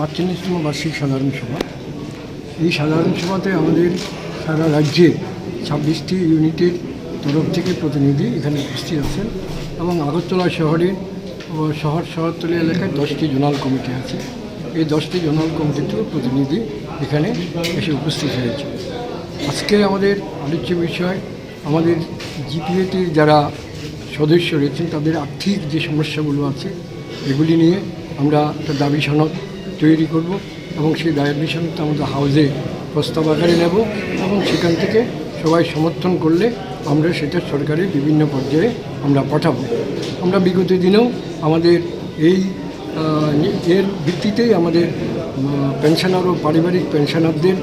সাতচল্লিশতম বার্ষিক সাধারণ সভা। এই সাধারণ সভাতে আমাদের সারা রাজ্যে ছাব্বিশটি ইউনিটের তরফ থেকে প্রতিনিধি এখানে উপস্থিত আছেন এবং আগরতলা শহরের ও শহর শহরতলি এলাকায় দশটি জোনাল কমিটি আছে। এই দশটি জোনাল কমিটিতেও প্রতিনিধি এখানে এসে উপস্থিত হয়েছে। আজকে আমাদের আলোচ্য বিষয় আমাদের জিপিএটির যারা সদস্য রয়েছেন, তাদের আর্থিক যে সমস্যাগুলো আছে, এগুলি নিয়ে আমরা একটা দাবি সনদ তৈরি করব এবং সেই দাবি সনদটা আমাদের হাউসে প্রস্তাব আকারে নেব এবং সেখান থেকে সবাই সমর্থন করলে আমরা সেটা সরকারের বিভিন্ন পর্যায়ে আমরা পাঠাবো। আমরা বিগত দিনেও আমাদের এই এর ভিত্তিতেই আমাদের পেনশনার ও পারিবারিক পেনশনারদের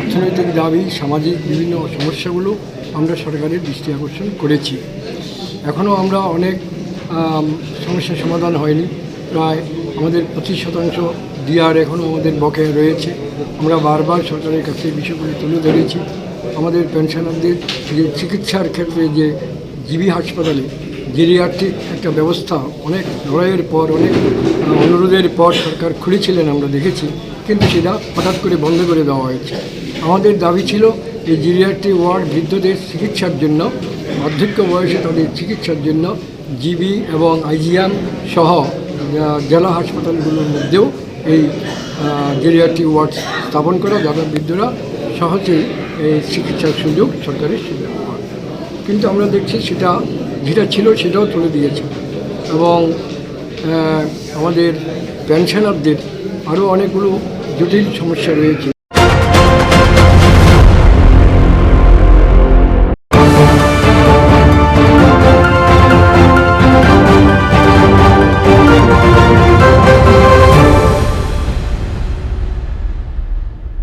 অর্থনৈতিক দাবি সামাজিক বিভিন্ন সমস্যাগুলো আমরা সরকারের দৃষ্টি আকর্ষণ করেছি। এখনও আমরা অনেক আম, সমস্যার সমাধান হয়নি। প্রায় আমাদের পঁচিশ শতাংশ ডিআর এখনও আমাদের বকেয়া রয়েছে। আমরা বারবার সরকারের কাছে বিষয়গুলি তুলে ধরেছি। আমাদের পেনশনারদের যে চিকিৎসার ক্ষেত্রে যে জিবি হাসপাতালে জেরিয়াট্রিক একটা ব্যবস্থা অনেক লড়াইয়ের পর, অনেক অনুরোধের পর সরকার খুলেছিলেন আমরা দেখেছি। কিন্তু সেটা হঠাৎ করে বন্ধ করে দেওয়া হয়েছে। আমাদের দাবি ছিল এই জিরিয়াট্রি ওয়ার্ড বৃদ্ধদের চিকিৎসার জন্য বার্ধক্য বয়সে তাদের চিকিৎসার জন্য জিবি এবং আইজিএম সহ জেলা হাসপাতালগুলোর মধ্যেও এই গেরিয়াটি ওয়ার্ড স্থাপন করা যাতে বৃদ্ধরা সহজেই এই চিকিৎসার সুযোগ সরকারের সুযোগ কিন্তু আমরা দেখছি সেটা যেটা ছিল সেটাও তুলে দিয়েছে। এবং আমাদের পেনশনারদের আরও অনেকগুলো জটিল সমস্যা রয়েছে।